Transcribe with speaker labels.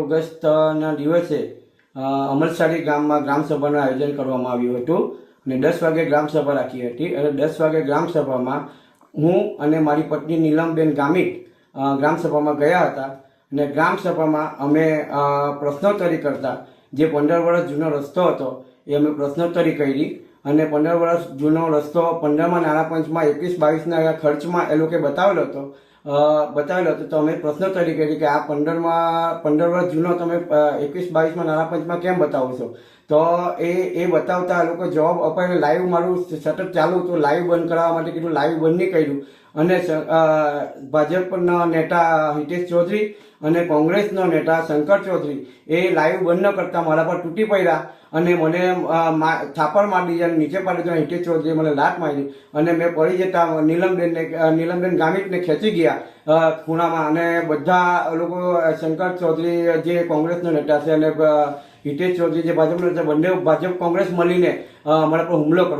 Speaker 1: ઓગસ્ટના દિવસે અમલસાડી ગામમાં ગ્રામસભાનું આયોજન કરવામાં આવ્યું હતું અને દસ વાગે ગ્રામસભા રાખી હતી. અને દસ વાગે ગ્રામસભામાં હું અને મારી પત્ની નીલમબેન ગામિત ગ્રામસભામાં ગયા હતા. અને ગ્રામસભામાં અમે પ્રશ્નોત્તરી કરતા. જે પંદર વર્ષ જૂનો રસ્તો હતો, એ અમે પ્રશ્નોત્તરી કરી. અને પંદર વર્ષ જૂનો રસ્તો પંદરમાં નાણાં પંચમાં એકવીસ બાવીસના ખર્ચમાં એ લોકોએ બતાવેલો હતો બતાવેલો હતો તો અમે પ્રશ્ન કરી કે આ પંદરમાં પંદર વર્ષ જૂનો તમે એકવીસ, બાવીસમાં નાના પંચમાં કેમ બતાવો છો? તો એ એ બતાવતા લોકો જવાબ અપાઈને લાઈવ મારું સતત ચાલુ હતું. લાઈવ બંધ કરાવવા માટે કીધું લાઈવ બંધ નહીં કર્યું. અને ભાજપના નેતા હિતેશ ચૌધરી અને કોંગ્રેસનો નેતા શંકર ચૌધરી એ લાઈવ બંધ કરતા મારા પર તૂટી પડ્યા અને મને અ, થાપડ મારી અને નીચે પાડી દીધો હિતેશ ચૌધરીએ મને લાત મારી અને મેં પડી જતા નીલમબેનને નીલમબેન ગામિતને ખેંચી ગયા ખૂણામાં અને બધા લોકો શંકર ચૌધરી જે કોંગ્રેસનો નેતા છે અને હિતેશ ચૌધરી જે ભાજપનો નેતા બંને ભાજપ કોંગ્રેસ મળીને મારા પર હુમલો કર્યો.